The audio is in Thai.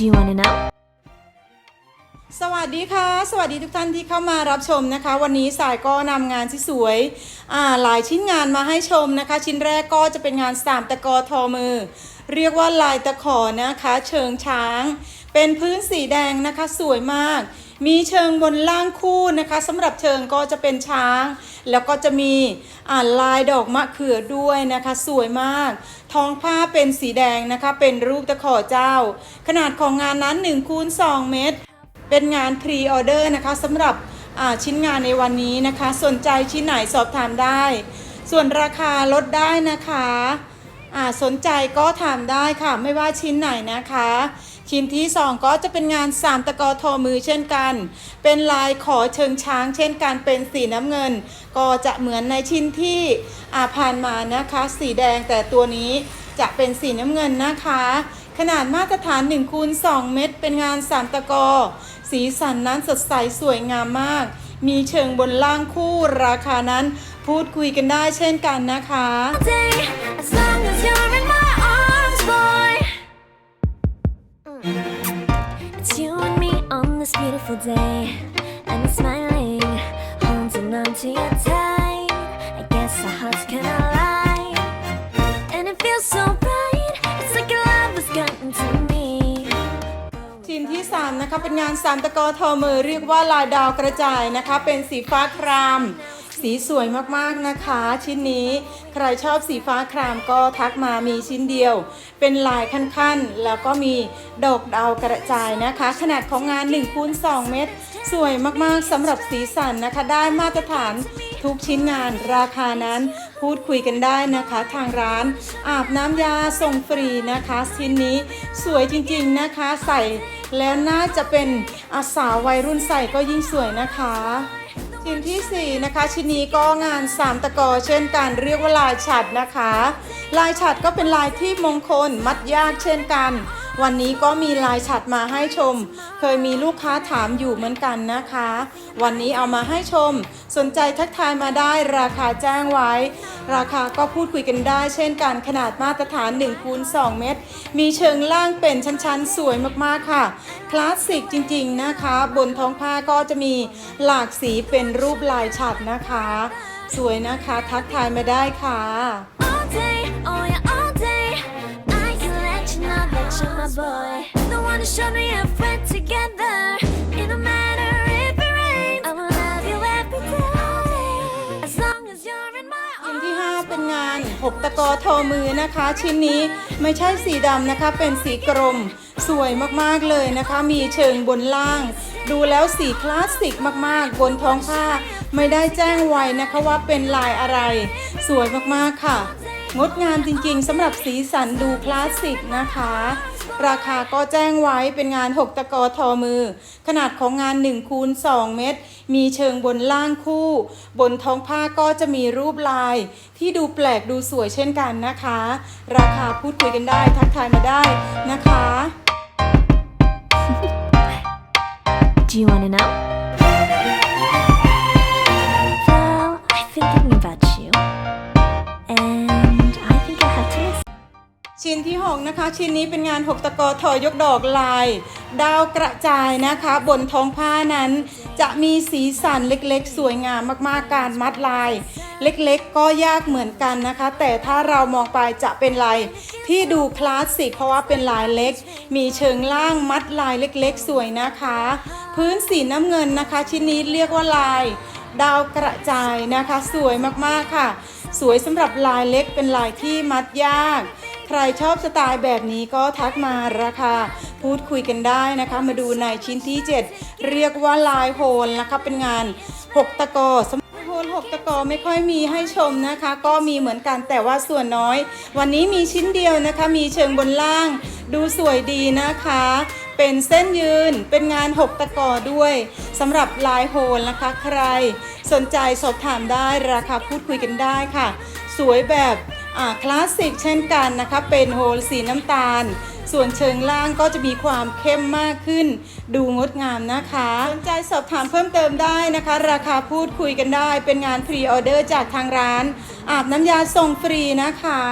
Do you want to know? สวัสดีค่ะ สวัสดีทุกท่านที่เข้ามารับชมนะคะ วันนี้สายก็นำงานที่สวยอ่าหลายชิ้นงานมาให้ชมนะคะ ชิ้นแรกก็จะเป็นงานสามตะกอทอมือ เรียกว่าลายตะขอนะคะ เชิงช้าง เป็นพื้นสีแดงนะคะสวยมาก มีเชิงบนล่างคู่นะคะสำหรับเชิงก็จะเป็นช้าง แล้วก็จะมีอ่าลายดอกมะเขือด้วยนะคะ สวยมาก ท้องผ้าเป็นสีแดงนะคะ เป็นรูปตะขอเจ้า ขนาดของงานนั้น1คูณ2เมตร เป็นงานพรีออเดอร์นะคะสำหรับชิ้นงานในวันนี้นะคะ สนใจชิ้นไหนสอบถามได้ ส่วนราคาลดได้นะคะสนใจก็ถามได้ค่ะ ไม่ว่าชิ้นไหนนะคะ ชิ้นที่ 2 ก็จะเป็นงานสามตะกอทอมือเช่นกัน เป็นลายขอเชิงช้างเช่นกันเป็นสีน้ำเงิน ก็จะเหมือนในชิ้นที่อาผ่านมานะคะ สีแดงแต่ตัวนี้จะเป็นสีน้ำเงินนะคะ ขนาดมาตรฐาน1คูณ2เม็ดเป็นงานสามตะกอ สีสันนั้นสดใสสวยงามมาก มีเชิงบนล่างคู่ราคานั้นพูดคุยกันได้เช่นกันนะคะ It's you and me on this beautiful day, and it's smiling, holding on to your tight. I guess our hearts can align, and it feels so right. It's like your love has gotten to me. ชิ้นที่ 3 นะคะ เป็นงานสามตะกอทอมือเรียกว่าลายดาวกระจายนะคะ เป็นสีฟ้าคราม สีสวยมากๆนะคะ ชิ้นนี้ใครชอบสีฟ้าครามก็ทักมามีชิ้นเดียว เป็นลายขั้นๆ แล้วก็มีดอกดาวกระจายนะคะ ขนาดของงาน1คูณ2เมตร สวยมากๆสำหรับสีสันนะคะ ได้มาตรฐานทุกชิ้นงานราคานั้นพูดคุยกันได้นะคะ ทางร้านอาบน้ำยาส่งฟรีนะคะชิ้นนี้สวยจริงๆนะคะใส่แล้วน่าจะเป็นอาสาววัยรุ่นใส่ก็ยิ่งสวยนะคะ ชิ้นที่ 4 นะคะ ชิ้นนี้ก็งานสามตะกอเช่นกันเรียกว่าลายฉัดนะคะ ลายฉัดก็เป็นลายที่มงคลมัดยากเช่นกันวันนี้ก็มีลายฉัดมาให้ชม เคยมีลูกค้าถามอยู่เหมือนกันนะคะ วันนี้เอามาให้ชม สนใจทักทายมาได้ราคาแจ้งไว้ ราคาก็พูดคุยกันได้ เช่นกันขนาดมาตรฐาน1คูณ2เมตร มีเชิงล่างเป็นชั้นๆ สวยมากๆค่ะ คลาสสิกจริงๆนะคะ บนท้องผ้าก็จะมีหลากสีเป็นรูปลายฉัดนะคะ สวยนะคะทักทายมาได้ค่ะ that you're my boy. The one who showed me if we're together. It don't matter if it rains. I will love you every day. As long as you're in my ชิ้น arms. ที่5เป็นงาน6ตะกอทอมือนะคะ ชิ้นนี้ไม่ใช่สีดำนะคะ เป็นสีกรม สวยมากๆเลยนะคะ มีเชิงบนล่าง ดูแล้วสีคลาสสิกมากๆ บนท้องผ้า ไม่ได้แจ้งไว้นะคะว่าเป็นลายอะไร สวยมากๆค่ะ งดงามจริงๆสำหรับสีสันดูคลาสสิกนะคะ ราคาก็แจ้งไว้เป็นงาน 6 ตะกอทอมือ ขนาดของงาน1คูณ2เมตร มีเชิงบนล่างคู่ บนท้องผ้าก็จะมีรูปลาย ที่ดูแปลกดูสวยเช่นกันนะคะ ราคาพูดคุยกันได้ทักทายมาได้นะคะ Do you want to know? ชิ้นที่ 6 นะคะ ชิ้นนี้เป็นงาน 6 ตะกอทอยกดอกลาย ดาวกระจายนะคะ บนท้องผ้านั้นจะมีสีสันเล็กๆ สวยงามมากๆการมัดลาย เล็กๆ ก็ยากเหมือนกันนะคะ แต่ถ้าเรามองไปจะเป็นลายที่ดูคลาสสิกเพราะว่าเป็นลายเล็ก มีเชิงล่างมัดลายเล็กๆ สวยนะคะ พื้นสีน้ำเงินนะคะ ชิ้นนี้เรียกว่าลาย ดาวกระจายนะคะ สวยมากๆค่ะ สวยสำหรับลายเล็กเป็นลายที่มัดยาก ใครชอบสไตล์แบบนี้ก็ทักมาราคาพูดคุยกันได้นะคะ มาดูในชิ้นที่ 7 เรียกว่าลายโฮลนะคะเป็นงาน 6 ตะกอสำหรับโฮล6ตะกอไม่ค่อยมีให้ชมนะคะ ก็มีเหมือนกันแต่ว่าส่วนน้อย วันนี้มีชิ้นเดียวนะคะ มีเชิงบนล่าง ดูสวยดีนะคะ เป็นเส้นยืนเป็นงาน 6 ตะกอด้วยสำหรับลายโฮลนะคะ ใคร สนใจสอบถามได้ราคาพูดคุยกันได้ค่ะ สวยแบบ คลาสสิกเช่นกันนะคะ เป็นโฮลสีน้ำตาล ส่วนเชิงล่างก็จะมีความเข้มมากขึ้น ดูงดงามนะคะ สนใจสอบถามเพิ่มเติมได้นะคะ ราคาพูดคุยกันได้ เป็นงานพรีออเดอร์จากทางร้าน อาบน้ำยาส่งฟรีนะคะ